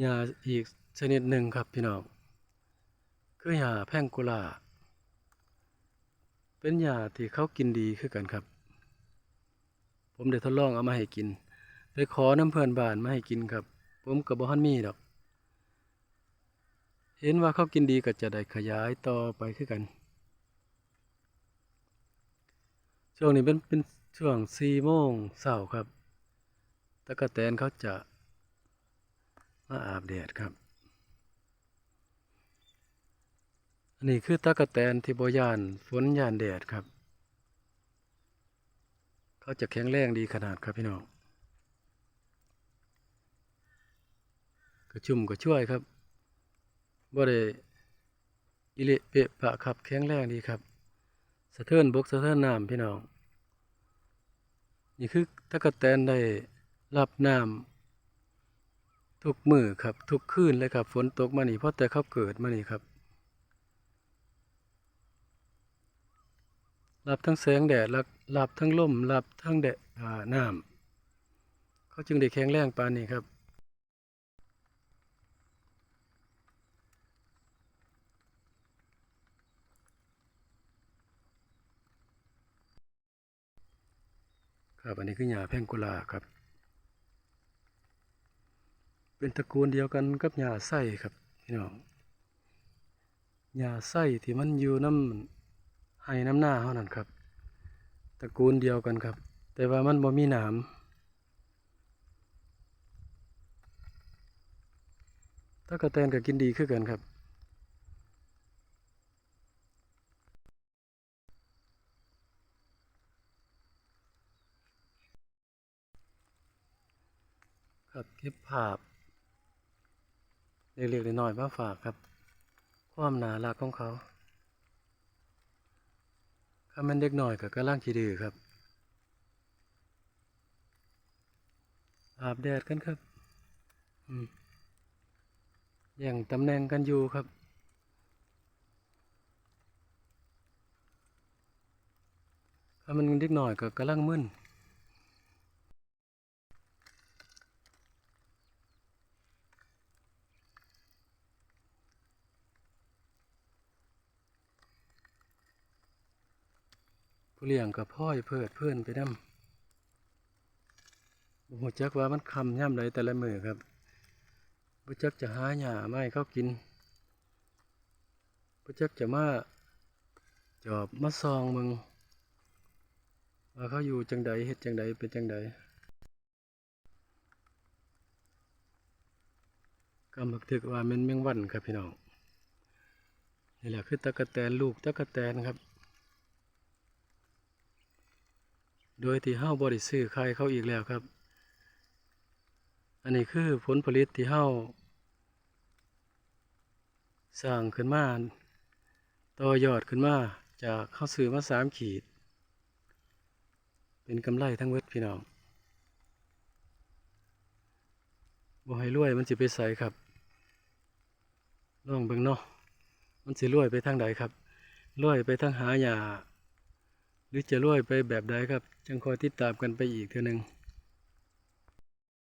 หญ้าอีกชนิดหนึ่งครับพี่น้อง คือหญ้าแพงกุลา เป็นหญ้าที่เขากินดีคือกันครับ ผมได้ทดลองเอามาให้กิน ไปขอน้ำเพื่อนบ้านมาให้กินครับ ผมกับบ่ฮันมีดอก เห็นว่าเขากินดีก็จะได้ขยายต่อไปคือกัน ช่วงนี้เป็นเป็นช่วงสี่โมงเช้าครับตะกะแตนเขาจะ มาอาบแดดครับ อันนี้คือตะกะแตนที่บยานฝนยานแดดครับ เขาจะแข็งแรงดีขนาดครับพี่น้องกระชุ่มกระช่วยครับบ่ได้อิเลเปะปะครับแข็งแรงดีครับ สะเทือนบกสะเทือนน้ำพี่น้อง นี่คือตะกะแตนได้รับน้ำ ทุกมือครับ ทุกคืนเลยครับ ฝนตกมานี่เพราะแต่เขาเกิดมานี่ครับ รับทั้งแสงแดดรับรับทั้งลมรับทั้งแดดอ่าน้ำเขาจึงได้แข็งแรงปานนี้ครับครับอันนี้คือหญ้าแพงกุลาครับ เป็นตระกูลเดียวกันกับหญ้าไส้ครับพี่น้องหญ้าไส้ที่มันอยู่น้ำให้น้ำหน้าเท่านั้นครับ ตระกูลเดียวกันครับ แต่ว่ามันบ่มีหนามตะกะแตนก็กินดีคือกันครับครับเก็บภาพ เล็กๆน้อยๆมาฝากครับ ความหนารักของเขาถ้ามันเด็กหน่อยก็กำลังขี้ดื้อครับ อาบแดดกันครับอย่างตำแหน่งกันอยู่ครับถ้ามันเด็กหน่อยก็กำลังมึน ผู้เลี้ยงกับพ่อยเพิดเพื่อนไปนำบ่ฮู้จักว่ามันคำย่ำใดแต่ละมือครับบ่จักจะหาหญ้าไม้เขากินบ่จักจะมาจอบมาซองมึงว่าเขาอยู่จังใดเฮ็ดจังใดเป็นจังใดก็มักถึกว่าม่นแมงวันครับพี่น้องนี่แหละคือตะกะแตนลูกตะกะแตนครับ โดยที่เฮาบ่ได้ซื้อใครเข้าอีกแล้วครับ อันนี้คือผลผลิตที่เฮาสร้างขึ้นมาต่อยอดขึ้นมาจากเฮาซื้อมาสามขีด เป็นกำไรทั้งเวดพี่น้องบ่ให้รวยมันสิไปใส่ครับลองเบิ่งเนาะมันสิรวยไปทางใดครับรวยไปทางหาหญ้า หรือจะรวยไปแบบใดครับ จังคอยติดตามกันไปอีกเท่อหนึ่ง